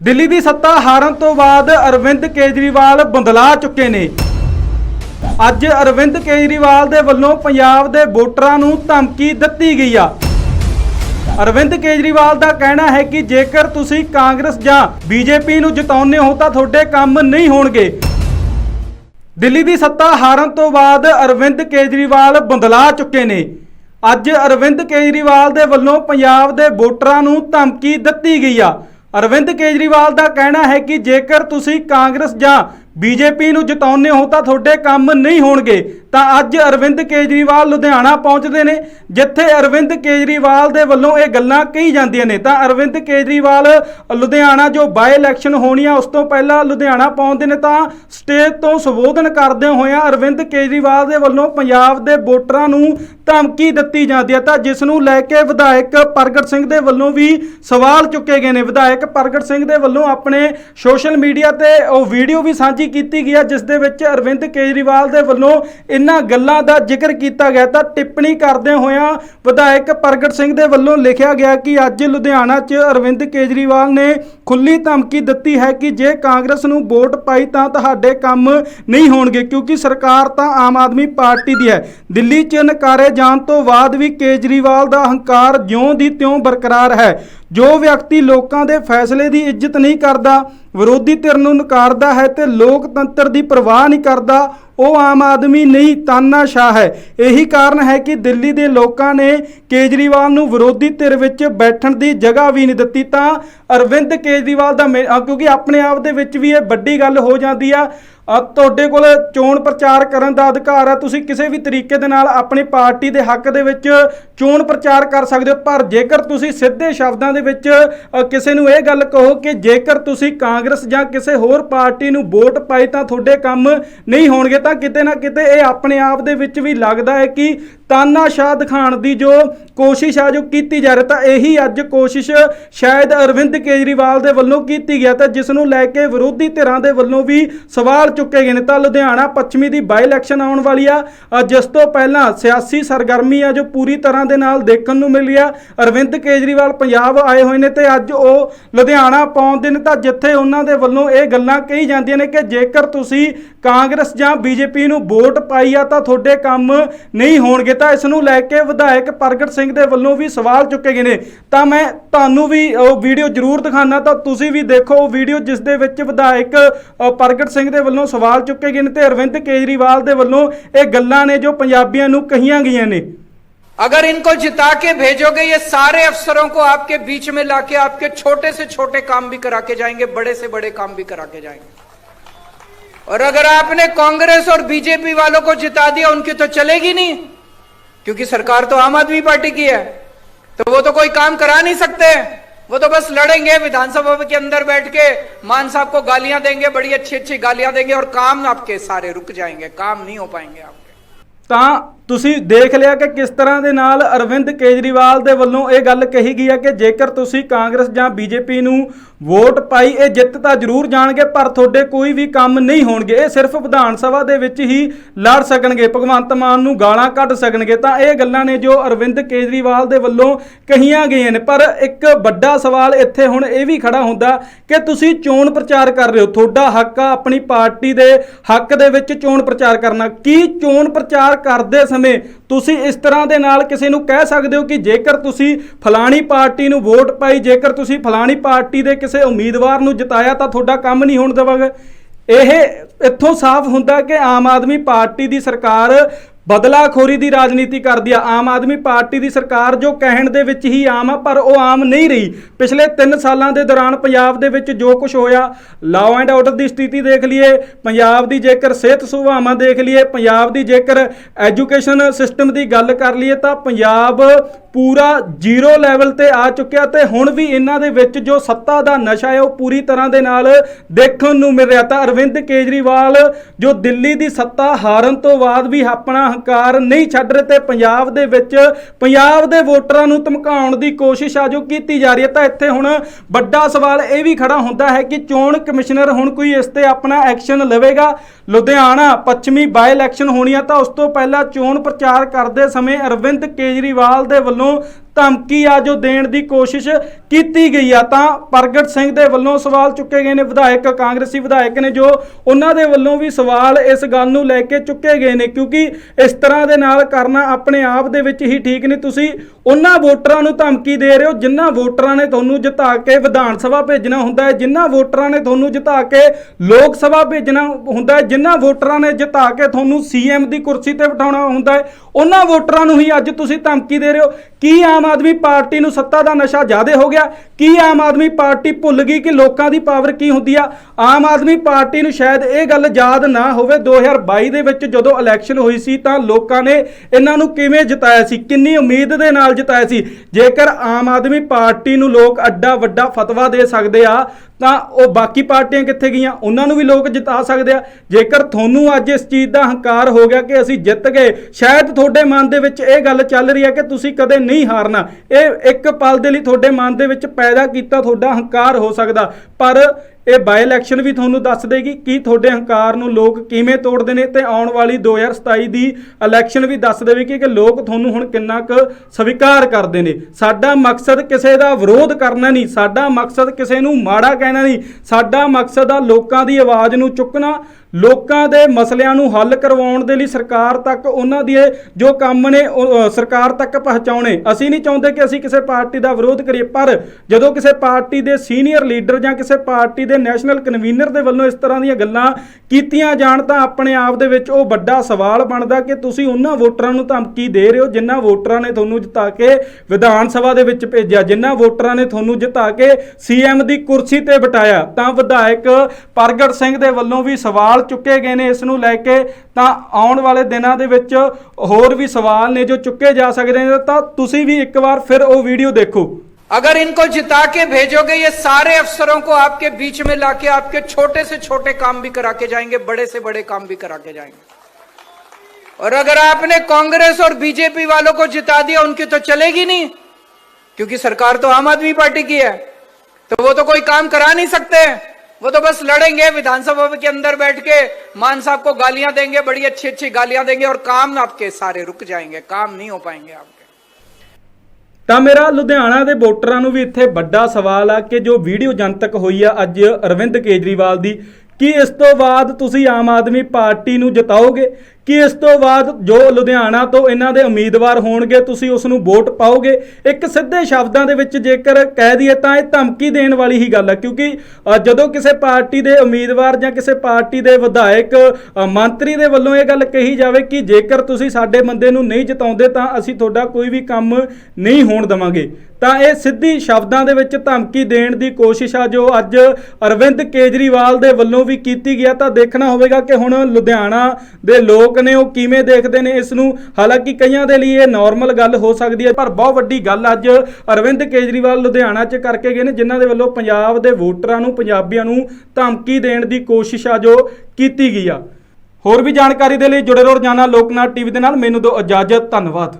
ਦਿੱਲੀ ਦੀ ਸੱਤਾ ਹਾਰਨ ਤੋਂ ਬਾਅਦ ਅਰਵਿੰਦ ਕੇਜਰੀਵਾਲ ਬੰਦਲਾ ਚੁੱਕੇ ਨੇ। ਅੱਜ ਅਰਵਿੰਦ ਕੇਜਰੀਵਾਲ ਦੇ ਵੱਲੋਂ ਪੰਜਾਬ ਦੇ ਵੋਟਰਾਂ ਨੂੰ ਧਮਕੀ ਦਿੱਤੀ ਗਈ ਆ। ਅਰਵਿੰਦ ਕੇਜਰੀਵਾਲ ਦਾ ਕਹਿਣਾ ਹੈ ਕਿ ਜੇਕਰ ਤੁਸੀਂ ਕਾਂਗਰਸ ਜਾਂ ਬੀਜੇਪੀ ਨੂੰ ਜਿਤਾਉਂਦੇ ਹੋ ਤਾਂ ਤੁਹਾਡੇ ਕੰਮ ਨਹੀਂ ਹੋਣਗੇ। ਦਿੱਲੀ ਦੀ ਸੱਤਾ ਹਾਰਨ ਤੋਂ ਬਾਅਦ ਅਰਵਿੰਦ ਕੇਜਰੀਵਾਲ ਬੰਦਲਾ ਚੁੱਕੇ ਨੇ। ਅੱਜ ਅਰਵਿੰਦ ਕੇਜਰੀਵਾਲ ਦੇ ਵੱਲੋਂ ਪੰਜਾਬ ਦੇ ਵੋਟਰਾਂ ਨੂੰ ਧਮਕੀ ਦਿੱਤੀ ਗਈ ਆ। ਅਰਵਿੰਦ ਕੇਜਰੀਵਾਲ ਦਾ ਕਹਿਣਾ ਹੈ ਕਿ ਜੇਕਰ ਤੁਸੀਂ ਕਾਂਗਰਸ ਜਾਂ ਬੀਜੇਪੀ ਨੂੰ ਜਿਤਾਉਂਦੇ ਹੋ ਤਾਂ ਤੁਹਾਡੇ ਕੰਮ ਨਹੀਂ ਹੋਣਗੇ। ਤਾਂ ਅੱਜ ਅਰਵਿੰਦ ਕੇਜਰੀਵਾਲ ਲੁਧਿਆਣਾ ਪਹੁੰਚਦੇ ਨੇ, ਜਿੱਥੇ ਅਰਵਿੰਦ ਕੇਜਰੀਵਾਲ ਦੇ ਵੱਲੋਂ ਇਹ ਗੱਲਾਂ ਕਹੀ ਜਾਂਦੀਆਂ ਨੇ। ਤਾਂ ਅਰਵਿੰਦ ਕੇਜਰੀਵਾਲ, ਲੁਧਿਆਣਾ ਜੋ ਬਾਈ ਇਲੈਕਸ਼ਨ ਹੋਣੀ ਆ ਉਸ ਤੋਂ ਪਹਿਲਾਂ ਲੁਧਿਆਣਾ ਪਹੁੰਚਦੇ ਨੇ ਤਾਂ ਸਟੇਜ ਤੋਂ ਸੰਬੋਧਨ ਕਰਦੇ ਹੋਇਆਂ ਅਰਵਿੰਦ ਕੇਜਰੀਵਾਲ ਦੇ ਵੱਲੋਂ ਪੰਜਾਬ ਦੇ ਵੋਟਰਾਂ ਨੂੰ ਧਮਕੀ ਦਿੱਤੀ ਜਾਂਦੀ ਹੈ। ਤਾਂ ਜਿਸ ਨੂੰ ਲੈ ਕੇ ਵਿਧਾਇਕ ਪ੍ਰਗਟ ਸਿੰਘ ਦੇ ਵੱਲੋਂ ਵੀ ਸਵਾਲ ਚੁੱਕੇ ਗਏ ਨੇ। ਵਿਧਾਇਕ ਪ੍ਰਗਟ ਸਿੰਘ ਦੇ ਵੱਲੋਂ ਆਪਣੇ ਸੋਸ਼ਲ ਮੀਡੀਆ ਤੇ ਉਹ ਵੀਡੀਓ ਵੀ ਸਾਂਝੀ ਕੀਤੀ ਗਈ ਹੈ ਜਿਸ ਦੇ ਵਿੱਚ ਅਰਵਿੰਦ ਕੇਜਰੀਵਾਲ ਦੇ ਵੱਲੋਂ ਇਹਨਾਂ ਗੱਲਾਂ ਦਾ ਜ਼ਿਕਰ ਕੀਤਾ ਗਿਆ ਤਾਂ ਟਿੱਪਣੀ ਕਰਦੇ ਹੋਇਆਂ ਵਿਧਾਇਕ ਪ੍ਰਗਟ ਸਿੰਘ ਦੇ ਵੱਲੋਂ ਲਿਖਿਆ ਗਿਆ ਕਿ ਅੱਜ ਲੁਧਿਆਣਾ 'ਚ ਅਰਵਿੰਦ ਕੇਜਰੀਵਾਲ ਨੇ ਖੁੱਲੀ ਧਮਕੀ ਦਿੱਤੀ ਹੈ ਕਿ ਜੇ ਕਾਂਗਰਸ ਨੂੰ ਵੋਟ ਪਾਈ ਤਾਂ ਤੁਹਾਡੇ ਕੰਮ ਨਹੀਂ ਹੋਣਗੇ, ਕਿਉਂਕਿ ਸਰਕਾਰ ਤਾਂ ਆਮ ਆਦਮੀ ਪਾਰਟੀ ਦੀ ਹੈ। ਦਿੱਲੀ 'ਚ ਨਕਾਰੇ ਜਾਣ ਤੋਂ ਬਾਅਦ ਵੀ ਕੇਜਰੀਵਾਲ ਦਾ ਹੰਕਾਰ ਜਿਉਂ ਦੀ ਤਿਉਂ ਬਰਕਰਾਰ ਹੈ। ਜੋ ਵਿਅਕਤੀ ਲੋਕਾਂ ਦੇ ਫੈਸਲੇ ਦੀ ਇੱਜ਼ਤ ਨਹੀਂ ਕਰਦਾ, ਵਿਰੋਧੀ ਧਿਰ ਨੂੰ ਨਕਾਰਦਾ ਹੈ ਤੇ ਲੋਕਤੰਤਰ ਦੀ ਪਰਵਾਹ ਨਹੀਂ ਕਰਦਾ, ਉਹ ਆਮ ਆਦਮੀ ਨਹੀਂ, ਤਾਨਾਸ਼ਾਹ ਹੈ। ਇਹੀ ਕਾਰਨ ਹੈ ਕਿ ਦਿੱਲੀ ਦੇ ਲੋਕਾਂ ਨੇ ਕੇਜਰੀਵਾਲ ਨੂੰ ਵਿਰੋਧੀ ਧਿਰ ਵਿੱਚ ਬੈਠਣ ਦੀ ਜਗ੍ਹਾ ਵੀ ਨਹੀਂ ਦਿੱਤੀ ਤਾਂ ਅਰਵਿੰਦ ਕੇਜਰੀਵਾਲ ਦਾ ਮੇ- ਕਿਉਂਕਿ ਆਪਣੇ ਆਪ ਦੇ ਵਿੱਚ ਵੀ ਇਹ ਵੱਡੀ ਗੱਲ ਹੋ ਜਾਂਦੀ ਆ। ਅ, ਤੁਹਾਡੇ ਕੋਲ ਚੋਣ ਪ੍ਰਚਾਰ ਕਰਨ ਦਾ ਅਧਿਕਾਰ ਹੈ। ਤੁਸੀਂ ਕਿਸੇ ਵੀ ਤਰੀਕੇ ਦੇ ਨਾਲ ਆਪਣੀ ਪਾਰਟੀ ਦੇ ਹੱਕ ਦੇ ਵਿੱਚ ਚੋਣ ਪ੍ਰਚਾਰ ਕਰ ਸਕਦੇ ਹੋ। ਪਰ ਜੇਕਰ ਤੁਸੀਂ ਸਿੱਧੇ ਸ਼ਬਦਾਂ ਦੇ ਵਿੱਚ ਅ, ਕਿਸੇ ਨੂੰ ਇਹ ਗੱਲ ਕਹੋ ਕਿ ਜੇਕਰ ਤੁਸੀਂ ਕਾਂਗਰਸ ਜਾਂ ਕਿਸੇ ਹੋਰ ਪਾਰਟੀ ਨੂੰ ਵੋਟ ਪਾਈ ਤਾਂ ਤੁਹਾਡੇ ਕੰਮ ਨਹੀਂ ਹੋਣਗੇ ਤਾਂ ਕਿਤੇ ਨਾ ਕਿਤੇ ਇਹ ਆਪਣੇ ਆਪ ਦੇ ਵਿੱਚ ਵੀ ਲੱਗਦਾ ਹੈ ਕਿ ਤਾਨਾਸ਼ਾਹ ਦਿਖਾਉਣ ਦੀ ਜੋ ਕੋਸ਼ਿਸ਼ ਆ ਜੋ ਕੀਤੀ ਜਾ ਰਹੀ, ਤਾਂ ਇਹੀ ਅੱਜ ਕੋਸ਼ਿਸ਼ ਸ਼ਾਇਦ ਅਰਵਿੰਦ ਕੇਜਰੀਵਾਲ ਦੇ ਵੱਲੋਂ ਕੀਤੀ ਗਿਆ ਤਾਂ ਜਿਸ ਨੂੰ ਲੈ ਕੇ ਵਿਰੋਧੀ ਧਿਰਾਂ ਦੇ ਵੱਲੋਂ ਵੀ ਸਵਾਲ ਚੁੱਕੇ ਗਏ ਨੇ। ਤਾਂ ਲੁਧਿਆਣਾ ਪੱਛਮੀ ਦੀ ਬਾਈ ਇਲੈਕਸ਼ਨ ਆਉਣ ਵਾਲੀ ਆ। ਜਿਸ ਤੋਂ ਪਹਿਲਾਂ ਸਿਆਸੀ ਸਰਗਰਮੀ ਆ ਜੋ ਪੂਰੀ ਤਰ੍ਹਾਂ ਦੇ ਨਾਲ ਦੇਖਣ ਨੂੰ ਮਿਲੀ ਆ। ਅਰਵਿੰਦ ਕੇਜਰੀਵਾਲ ਪੰਜਾਬ ਆਏ ਹੋਏ ਨੇ ਤੇ ਅੱਜ ਉਹ ਲੁਧਿਆਣਾ ਪਹੁੰਚਦੇ ਨੇ। ਤਾਂ ਜਿੱਥੇ ਉਹਨਾਂ ਦੇ ਵੱਲੋਂ ਇਹ ਗੱਲਾਂ ਕਹੀ ਜਾਂਦੀਆਂ ਨੇ ਕਿ ਜੇਕਰ ਤੁਸੀਂ ਕਾਂਗਰਸ ਜਾਂ ਬੀਜੇਪੀ ਨੂੰ ਵੋਟ ਪਾਈ ਆ ਤਾਂ ਤੁਹਾਡੇ ਕੰਮ ਨਹੀਂ ਹੋਣਗੇ। ਤਾਂ ਇਸ ਨੂੰ ਲੈ ਕੇ ਵਿਧਾਇਕ ਪ੍ਰਗਟ ਸਿੰਘ ਦੇ ਵੱਲੋਂ ਵੀ ਸਵਾਲ ਚੁੱਕੇ ਗਏ ਨੇ ਤਾਂ ਮੈਂ ਤੁਹਾਨੂੰ ਵੀ ਉਹ ਵੀਡੀਓ ਜ਼ਰੂਰ ਦਿਖਾਣਾ ਤਾਂ ਤੁਸੀਂ ਵੀ ਦੇਖੋ ਉਹ ਵੀਡੀਓ ਜਿਸ ਦੇ ਵਿੱਚ ਵਿਧਾਇਕ ਅ, ਪ੍ਰਗਟ ਸਿੰਘ ਦੇ ਵੱਲੋਂ ਸਵਾਲ ਚੁੱਕੇ ਗਏ ਨੇ ਤੇ ਅਰਵਿੰਦ ਕੇਜਰੀਵਾਲ ਦੇ ਵੱਲੋਂ ਇਹ ਗੱਲਾਂ ਨੇ ਜੋ ਪੰਜਾਬੀਆਂ ਨੂੰ ਕਹੀਆਂ ਗਈਆਂ ਨੇ अगर इनको जिता के भेजोगे ये सारे अफसरों को आपके बीच में लाके आपके छोटे से छोटे काम भी करा के जाएंगे बड़े से बड़े काम भी करा के जाएंगे और अगर आपने कांग्रेस और बीजेपी वालों को जिता दिया उनकी तो चलेगी नहीं क्योंकि सरकार तो आम आदमी पार्टी की है। तो वो तो कोई काम करा नहीं सकते। वो तो बस लड़ेंगे, विधानसभा के अंदर बैठ के मान साहब को गालियाँ देंगे, बड़ी अच्छी अच्छी गालियाँ देंगे और काम आपके सारे रुक जाएँगे, काम नहीं हो पाएँगे आपके। ਤੁਸੀਂ ਦੇਖ ਲਿਆ ਕਿ ਕਿਸ ਤਰ੍ਹਾਂ ਦੇ ਨਾਲ ਅਰਵਿੰਦ ਕੇਜਰੀਵਾਲ ਦੇ ਵੱਲੋਂ ਇਹ ਗੱਲ ਕਹੀ ਗਈ ਹੈ ਕਿ ਜੇਕਰ ਤੁਸੀਂ ਕਾਂਗਰਸ ਜਾਂ ਬੀਜੇਪੀ ਨੂੰ ਵੋਟ ਪਾਈ, ਇਹ ਜਿੱਤ ਤਾਂ ਜ਼ਰੂਰ ਜਾਣਗੇ, ਪਰ ਤੁਹਾਡੇ ਕੋਈ ਵੀ ਕੰਮ ਨਹੀਂ ਹੋਣਗੇ। ਇਹ ਸਿਰਫ ਵਿਧਾਨ ਸਭਾ ਦੇ ਵਿੱਚ ਹੀ ਲੜ ਸਕਣਗੇ, ਭਗਵੰਤ ਮਾਨ ਨੂੰ ਗਾਲਾਂ ਕੱਢ ਸਕਣਗੇ। ਤਾਂ ਇਹ ਗੱਲਾਂ ਨੇ ਜੋ ਅਰਵਿੰਦ ਕੇਜਰੀਵਾਲ ਦੇ ਵੱਲੋਂ ਕਹੀਆਂ ਗਈਆਂ ਨੇ। ਪਰ ਇੱਕ ਵੱਡਾ ਸਵਾਲ ਇੱਥੇ ਹੁਣ ਇਹ ਵੀ ਖੜਾ ਹੁੰਦਾ ਕਿ ਤੁਸੀਂ ਚੋਣ ਪ੍ਰਚਾਰ ਕਰ ਰਹੇ ਹੋ। ਤੁਹਾਡਾ ਹੱਕ ਆ ਆਪਣੀ ਪਾਰਟੀ ਦੇ ਹੱਕ ਦੇ ਵਿੱਚ ਚੋਣ ਪ੍ਰਚਾਰ ਕਰਨਾ। ਕੀ ਚੋਣ ਪ੍ਰਚਾਰ ਕਰਦੇ ਸਮੇਂ ਤੁਸੀਂ ਇਸ ਤਰ੍ਹਾਂ ਦੇ ਨਾਲ ਕਿਸੇ ਨੂੰ ਕਹਿ ਸਕਦੇ ਹੋ ਕਿ ਜੇਕਰ ਤੁਸੀਂ ਫਲਾਣੀ ਪਾਰਟੀ ਨੂੰ ਵੋਟ ਪਾਈ, ਜੇਕਰ ਤੁਸੀਂ ਫਲਾਣੀ ਪਾਰਟੀ ਦੇ ਕਿਸੇ ਉਮੀਦਵਾਰ ਨੂੰ ਜਿਤਾਇਆ ਤਾਂ ਤੁਹਾਡਾ ਕੰਮ ਨਹੀਂ ਹੋਣ ਦੇਵਾਂਗੇ। ਇਹ ਇੱਥੋਂ ਸਾਫ਼ ਹੁੰਦਾ ਕਿ ਆਮ ਆਦਮੀ ਪਾਰਟੀ ਦੀ ਸਰਕਾਰ ਬਦਲਾਖੋਰੀ ਦੀ ਰਾਜਨੀਤੀ ਕਰਦੀ ਆ ਆਮ ਆਦਮੀ ਪਾਰਟੀ ਦੀ ਸਰਕਾਰ ਜੋ ਕਹਿਣ ਦੇ ਵਿੱਚ ਹੀ ਆਮ ਆ, ਪਰ ਉਹ ਆਮ ਨਹੀਂ ਰਹੀ। ਪਿਛਲੇ 3 ਸਾਲਾਂ ਦੇ ਦੌਰਾਨ ਪੰਜਾਬ ਦੇ ਵਿੱਚ ਜੋ ਕੁਝ ਹੋਇਆ ਲਾਅ ਐਂਡ ਆਰਡਰ ਦੀ ਸਥਿਤੀ ਦੇਖ ਲਈਏ, ਪੰਜਾਬ ਦੀ ਜੇਕਰ ਸਿਹਤ ਸੁਵਿਧਾਵਾਂ ਦੇਖ ਲਈਏ, ਪੰਜਾਬ ਦੀ ਜੇਕਰ ਐਜੂਕੇਸ਼ਨ ਸਿਸਟਮ ਦੀ ਗੱਲ ਕਰ ਲਈਏ ਤਾਂ ਪੰਜਾਬ ਪੂਰਾ ਜ਼ੀਰੋ ਲੈਵਲ ਤੇ ਆ ਚੁੱਕਿਆ ਤੇ ਹੁਣ ਵੀ ਇਹਨਾਂ ਦੇ ਵਿੱਚ ਜੋ ਸੱਤਾ ਦਾ ਨਸ਼ਾ ਹੈ ਉਹ ਪੂਰੀ ਤਰ੍ਹਾਂ ਦੇ ਨਾਲ ਦੇਖਣ ਨੂੰ ਮਿਲ ਰਿਹਾ ਤਾਂ ਅਰਵਿੰਦ ਕੇਜਰੀਵਾਲ ਜੋ ਦਿੱਲੀ ਦੀ ਸੱਤਾ ਹਾਰਨ ਤੋਂ ਬਾਅਦ ਵੀ ਆਪਣਾ ਹੰਕਾਰ ਨਹੀਂ ਛੱਡ ਰਹੇ ਤੇ ਪੰਜਾਬ ਦੇ ਵਿੱਚ ਪੰਜਾਬ ਦੇ ਵੋਟਰਾਂ ਨੂੰ ਧਮਕਾਉਣ ਦੀ ਕੋਸ਼ਿਸ਼ ਆ ਜੋ ਕੀਤੀ ਜਾ ਰਹੀ ਹੈ, ਤਾਂ ਇੱਥੇ ਹੁਣ ਵੱਡਾ ਸਵਾਲ ਇਹ ਵੀ ਖੜਾ ਹੁੰਦਾ ਹੈ ਕਿ ਚੋਣ ਕਮਿਸ਼ਨਰ ਹੁਣ ਕੋਈ ਇਸ ਤੇ ਆਪਣਾ ਐਕਸ਼ਨ ਲਵੇਗਾ? ਲੁਧਿਆਣਾ, ਪੱਛਮੀ ਬਾਈ ਇਲੈਕਸ਼ਨ ਹੋਣੀ ਆ ਤਾਂ ਉਸ ਤੋਂ ਪਹਿਲਾਂ ਚੋਣ ਪ੍ਰਚਾਰ ਕਰਦੇ ਸਮੇਂ ਅਰਵਿੰਦ ਕੇਜਰੀਵਾਲ ਦੇ ਵੱਲੋਂ ਧਮਕੀ ਆ ਜੋ ਦੇਣ ਦੀ ਕੋਸ਼ਿਸ਼ ਕੀਤੀ ਗਈ ਆ, ਤਾਂ ਪ੍ਰਗਟ ਸਿੰਘ ਦੇ ਵੱਲੋਂ ਸਵਾਲ ਚੁੱਕੇ ਗਏ ਨੇ। ਵਿਧਾਇਕ, ਕਾਂਗਰਸੀ ਵਿਧਾਇਕ ਨੇ ਜੋ ਉਹਨਾਂ ਦੇ ਵੱਲੋਂ ਵੀ ਸਵਾਲ ਇਸ ਗੱਲ ਨੂੰ ਲੈ ਕੇ ਚੁੱਕੇ ਗਏ ਨੇ, ਕਿਉਂਕਿ ਇਸ ਤਰ੍ਹਾਂ ਦੇ ਨਾਲ ਕਰਨਾ ਆਪਣੇ ਆਪ ਦੇ ਵਿੱਚ ਹੀ ਠੀਕ ਨਹੀਂ ਤੁਸੀਂ ਉਹਨਾਂ ਵੋਟਰਾਂ ਨੂੰ ਧਮਕੀ ਦੇ ਰਹੇ ਹੋ, ਜਿਨ੍ਹਾਂ ਵੋਟਰਾਂ ਨੇ ਤੁਹਾਨੂੰ ਜਿਤਾ ਕੇ ਵਿਧਾਨ ਸਭਾ ਭੇਜਣਾ ਹੁੰਦਾ ਹੈ, ਜਿਨ੍ਹਾਂ ਵੋਟਰਾਂ ਨੇ ਤੁਹਾਨੂੰ ਜਿਤਾ ਕੇ ਲੋਕ ਸਭਾ ਭੇਜਣਾ ਹੁੰਦਾ ਹੈ, ਜਿਨ੍ਹਾਂ ਵੋਟਰਾਂ ਨੇ ਜਿਤਾ ਕੇ ਤੁਹਾਨੂੰ ਸੀਐਮ ਦੀ ਕੁਰਸੀ ਤੇ ਬਿਠਾਉਣਾ ਹੁੰਦਾ ਹੈ, ਉਹਨਾਂ ਵੋਟਰਾਂ ਨੂੰ ਹੀ ਅੱਜ ਤੁਸੀਂ ਧਮਕੀ ਦੇ ਰਹੇ ਹੋ। ਕੀ ਆਮ ਆਦਮੀ ਪਾਰਟੀ ਨੂੰ ਸੱਤਾ ਦਾ ਨਸ਼ਾ ਜ਼ਿਆਦਾ ਹੋ ਗਿਆ। ਕੀ ਆਮ ਆਦਮੀ ਪਾਰਟੀ ਭੁੱਲ ਗਈ ਕਿ ਲੋਕਾਂ ਦੀ ਪਾਵਰ ਕੀ ਹੁੰਦੀ ਆ? ਆਮ ਆਦਮੀ ਪਾਰਟੀ ਨੂੰ ਸ਼ਾਇਦ ਇਹ ਗੱਲ ਯਾਦ ਨਾ ਹੋਵੇ 2022 ਦੇ ਵਿੱਚ ਜਦੋਂ ਇਲੈਕਸ਼ਨ ਹੋਈ ਸੀ ਤਾਂ ਲੋਕਾਂ ਨੇ ਇਹਨਾਂ ਨੂੰ ਕਿਵੇਂ ਜਿਤਾਇਆ ਸੀ? ਕਿੰਨੀ ਉਮੀਦ ਦੇ ਨਾਲ ਜਿਤਾਇਆ ਸੀ? ਜੇਕਰ ਆਮ ਆਦਮੀ ਪਾਰਟੀ ਨੂੰ ਲੋਕ ਅੱਡਾ ਵੱਡਾ ਫਤਵਾ ਦੇ ਸਕਦੇ ਆ ਤਾਂ ਉਹ ਬਾਕੀ ਪਾਰਟੀਆਂ ਕਿੱਥੇ ਗਈਆਂ? ਉਹਨਾਂ ਨੂੰ ਵੀ ਲੋਕ ਜਿਤਾ ਸਕਦੇ ਆ। ਜੇਕਰ ਤੁਹਾਨੂੰ ਅੱਜ ਇਸ ਚੀਜ਼ ਦਾ ਹੰਕਾਰ ਹੋ ਗਿਆ ਕਿ ਅਸੀਂ ਜਿੱਤ ਗਏ, ਸ਼ਾਇਦ ਤੁਹਾਡੇ ਮਨ ਦੇ ਵਿੱਚ ਇਹ ਗੱਲ ਚੱਲ ਰਹੀ ਹੈ ਕਿ ਤੁਸੀਂ ਕਦੇ ਨਹੀਂ ਹਾਰਨਾ। ਇਹ ਇੱਕ ਪਲ ਦੇ ਲਈ ਤੁਹਾਡੇ ਮਨ ਦੇ ਵਿੱਚ ਪੈਦਾ ਕੀਤਾ ਤੁਹਾਡਾ ਹੰਕਾਰ ਹੋ ਸਕਦਾ। ਪਰ ਇਹ ਬਾਈ ਇਲੈਕਸ਼ਨ ਵੀ ਤੁਹਾਨੂੰ ਦੱਸ ਦੇਗੀ ਕਿ ਤੁਹਾਡੇ ਹੰਕਾਰ ਨੂੰ ਲੋਕ ਕਿਵੇਂ ਤੋੜਦੇ ਨੇ ਤੇ ਆਉਣ ਵਾਲੀ 2027 ਦੀ ਇਲੈਕਸ਼ਨ ਵੀ ਦੱਸ ਦੇਵੇਗੀ ਕਿ ਲੋਕ ਤੁਹਾਨੂੰ ਹੁਣ ਕਿੰਨਾ ਕੁ ਸਵੀਕਾਰ ਕਰਦੇ ਨੇ। ਸਾਡਾ ਮਕਸਦ ਕਿਸੇ ਦਾ ਵਿਰੋਧ ਕਰਨਾ ਨਹੀਂ, ਸਾਡਾ ਮਕਸਦ ਕਿਸੇ ਨੂੰ ਮਾੜਾ ਕਹਿਣਾ ਨਹੀਂ, ਸਾਡਾ ਮਕਸਦ ਆ ਲੋਕਾਂ ਦੀ ਆਵਾਜ਼ ਨੂੰ ਚੁੱਕਣਾ ਲੋਕਾਂ ਦੇ ਮਸਲਿਆਂ ਨੂੰ ਹੱਲ ਕਰਵਾਉਣ ਦੇ ਲਈ ਸਰਕਾਰ ਤੱਕ ਉਹਨਾਂ ਦੀ ਜੋ ਕੰਮ ਨੇ ਉਹ, ਸਰਕਾਰ ਤੱਕ ਪਹੁੰਚਾਉਣੇ। ਅਸੀਂ ਨਹੀਂ ਚਾਹੁੰਦੇ ਕਿ ਅਸੀਂ ਕਿਸੇ ਪਾਰਟੀ ਦਾ ਵਿਰੋਧ ਕਰੀਏ ਪਰ ਜਦੋਂ ਕਿਸੇ ਪਾਰਟੀ ਦੇ ਸੀਨੀਅਰ ਲੀਡਰ ਜਾਂ ਕਿਸੇ ਪਾਰਟੀ ਦੇ ਨੈਸ਼ਨਲ ਕਨਵੀਨਰ ਦੇ ਵੱਲੋਂ ਇਸ ਤਰ੍ਹਾਂ ਦੀਆਂ ਗੱਲਾਂ ਕੀਤੀਆਂ ਜਾਣ ਤਾਂ ਆਪਣੇ ਆਪ ਦੇ ਵਿੱਚ ਉਹ ਵੱਡਾ ਸਵਾਲ ਬਣਦਾ ਕਿ ਤੁਸੀਂ ਉਹਨਾਂ ਵੋਟਰਾਂ ਨੂੰ ਧਮਕੀ ਦੇ ਰਹੇ ਹੋ ਜਿਨ੍ਹਾਂ ਵੋਟਰਾਂ ਨੇ ਤੁਹਾਨੂੰ ਜਿਤਾ ਕੇ ਵਿਧਾਨ ਸਭਾ ਦੇ ਵਿੱਚ ਭੇਜਿਆ ਜਿਨ੍ਹਾਂ ਵੋਟਰਾਂ ਨੇ ਤੁਹਾਨੂੰ ਜਿਤਾ ਕੇ ਸੀਐਮ ਦੀ ਕੁਰਸੀ ਤੇ ਬਿਠਾਇਆ। ਤਾਂ ਵਿਧਾਇਕ ਪ੍ਰਗਟ ਸਿੰਘ ਦੇ ਵੱਲੋਂ ਵੀ ਸਵਾਲ ਚੁੱਕੇ ਗਏ ਨੇ ਇਸ ਨੂੰ ਲੈ ਕੇ ਤਾਂ ਆਉਣ ਵਾਲੇ ਦਿਨਾਂ ਦੇ ਵਿੱਚ ਹੋਰ ਵੀ ਸਵਾਲ ਨੇ ਜੋ ਚੁੱਕੇ ਜਾ ਸਕਦੇ ਨੇ ਤਾਂ ਤੁਸੀਂ ਵੀ ਇੱਕ ਵਾਰ ਫਿਰ ਉਹ ਵੀਡੀਓ ਦੇਖੋ अगर इनको जिता के भेजोगे ये सारे अफसरों को आपके बीच में लाके आपके छोटे से छोटे काम भी करा के जाएंगे बड़े से बड़े काम भी करा के जाएंगे और अगर आपने कांग्रेस और बीजेपी वालों को जिता दिया उनकी तो चलेगी नहीं क्योंकि सरकार तो आम आदमी पार्टी की है तो वो तो कोई काम करा नहीं सकते वो तो बस लड़ेंगे विधानसभा के अंदर बैठ के मान साहब को गालियां देंगे बड़ी अच्छी अच्छी गालियां देंगे और काम आपके सारे रुक जाएंगे काम नहीं हो पाएंगे आपके ਤਾਂ ਮੇਰਾ ਲੁਧਿਆਣਾ ਦੇ ਵੋਟਰਾਂ ਨੂੰ ਵੀ ਇੱਥੇ ਵੱਡਾ ਸਵਾਲ ਆ ਕਿ ਜੋ ਵੀਡੀਓ ਜਨਤਕ ਹੋਈ ਆ ਅੱਜ ਅਰਵਿੰਦ ਕੇਜਰੀਵਾਲ ਦੀ ਕੀ ਇਸ ਤੋਂ ਬਾਅਦ ਤੁਸੀਂ ਆਮ ਆਦਮੀ ਪਾਰਟੀ ਨੂੰ ਜਿਤਾਓਗੇ ਕਿ ਇਸ ਤੋਂ ਬਾਅਦ ਜੋ ਲੁਧਿਆਣਾ ਤੋਂ ਇਹਨਾਂ ਦੇ ਉਮੀਦਵਾਰ ਹੋਣਗੇ, ਤੁਸੀਂ ਉਸ ਨੂੰ ਵੋਟ ਪਾਓਗੇ? ਇੱਕ ਸਿੱਧੇ ਸ਼ਬਦਾਂ ਦੇ ਵਿੱਚ ਜੇਕਰ ਕਹਿ ਦਈਏ ਤਾਂ ਇਹ ਧਮਕੀ ਦੇਣ ਵਾਲੀ ਹੀ ਗੱਲ ਹੈ, ਕਿਉਂਕਿ ਜਦੋਂ ਕਿਸੇ ਪਾਰਟੀ ਦੇ ਉਮੀਦਵਾਰ ਜਾਂ ਕਿਸੇ ਪਾਰਟੀ ਦੇ ਵਿਧਾਇਕ ਮੰਤਰੀ ਦੇ ਵੱਲੋਂ ਇਹ ਗੱਲ ਕਹੀ ਜਾਵੇ ਕਿ ਜੇਕਰ ਤੁਸੀਂ ਸਾਡੇ ਬੰਦੇ ਨੂੰ ਨਹੀਂ ਜਿਤਾਉਂਦੇ ਤਾਂ ਅਸੀਂ ਤੁਹਾਡਾ ਕੋਈ ਵੀ ਕੰਮ ਨਹੀਂ ਹੋਣ ਦੇਵਾਂਗੇ। ਤਾਂ ਇਹ ਸਿੱਧੀ ਸ਼ਬਦਾਂ ਦੇ ਵਿੱਚ ਧਮਕੀ ਦੇਣ ਦੀ ਕੋਸ਼ਿਸ਼ ਆ, ਜੋ ਅੱਜ ਅਰਵਿੰਦ ਕੇਜਰੀਵਾਲ ਦੇ ਵੱਲੋਂ ਵੀ ਕੀਤੀ ਗਿਆ। ਤਾਂ ਦੇਖਣਾ ਹੋਵੇਗਾ ਕਿ ਹੁਣ ਲੁਧਿਆਣਾ ਦੇ ਲੋਕ ਲੋਕ ਨੇ, ਉਹ ਕਿਵੇਂ ਦੇਖਦੇ ਨੇ ਇਸ ਨੂੰ? ਹਾਲਾਂਕਿ ਕਈਆਂ ਦੇ ਲਈ ਇਹ ਨਾਰਮਲ ਗੱਲ ਹੋ ਸਕਦੀ ਹੈ, ਪਰ ਬਹੁਤ ਵੱਡੀ ਗੱਲ ਅੱਜ ਅਰਵਿੰਦ ਕੇਜਰੀਵਾਲ ਲੁਧਿਆਣਾ 'ਚ ਕਰਕੇ ਗਏ ਨੇ, ਜਿਨ੍ਹਾਂ ਦੇ ਵੱਲੋਂ ਪੰਜਾਬ ਦੇ ਵੋਟਰਾਂ ਨੂੰ, ਪੰਜਾਬੀਆਂ ਨੂੰ ਧਮਕੀ ਦੇਣ ਦੀ ਕੋਸ਼ਿਸ਼ ਆ ਜੋ ਕੀਤੀ ਗਈ ਆ। ਹੋਰ ਵੀ ਜਾਣਕਾਰੀ ਦੇ ਲਈ ਜੁੜੇ ਰਹੋ ਰੋਜ਼ਾਨਾ ਲੋਕਨਾਥ ਟੀਵੀ ਦੇ ਨਾਲ, ਮੈਨੂੰ ਦਿਓ ਇਜਾਜ਼ਤ, ਧੰਨਵਾਦ।